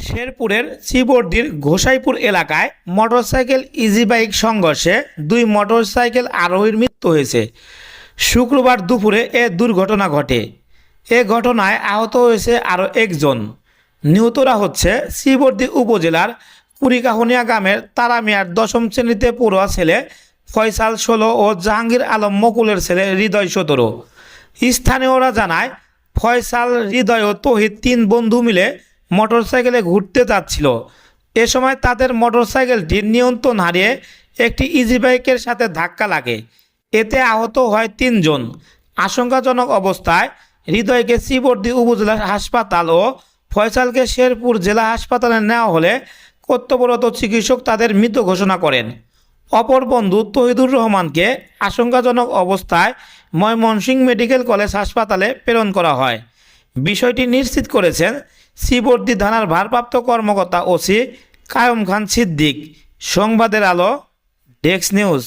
শেরপুরের চিবর্দির ঘোষাইপুর এলাকায় motorcycle easy bike সংঘর্ষে দুই মোটরসাইকেল আরোহীর মৃত্যু হয়েছে। শুক্রবার দুপুরে এ দুর্ঘটনা ঘটে। এ ঘটনায় আহত হয়েছে আরও একজন। নিহতরা হচ্ছে শ্রীবর্দী উপজেলার কুড়িকাহনিয়া গ্রামের তারা মিয়ার দশম শ্রেণীতে পড়ুয়া ছেলে ফয়সাল ষোলো ও জাহাঙ্গীর আলম মকুলের ছেলে হৃদয় সতেরো। স্থানীয়রা জানায়, ফয়সাল, হৃদয় ও তহিদ তিন বন্ধু মিলে মোটরসাইকেলে ঘুরতে যাচ্ছিল। এ সময় তাদের মোটরসাইকেলটি নিয়ন্ত্রণ হারিয়ে একটি ইজি বাইকের সাথে ধাক্কা লাগে। এতে আহত হয় তিনজন। আশঙ্কাজনক অবস্থায় হৃদয়কে শ্রীবর্দী উপজেলা হাসপাতাল ও ফয়সালকে শেরপুর জেলা হাসপাতালে নেওয়া হলে কর্তব্যরত চিকিৎসক তাদের মৃত ঘোষণা করেন। অপর বন্ধু তহিদুর রহমানকে আশঙ্কাজনক অবস্থায় ময়মনসিংহ মেডিকেল কলেজ হাসপাতালে প্রেরণ করা হয়। বিষয়টি নিশ্চিত করেছেন শ্রীবর্দী থানার ভারপ্রাপ্ত কর্মকর্তা ওসি কায়ম খান সিদ্দিক। সংবাদের আলো ডেক্স নিউজ।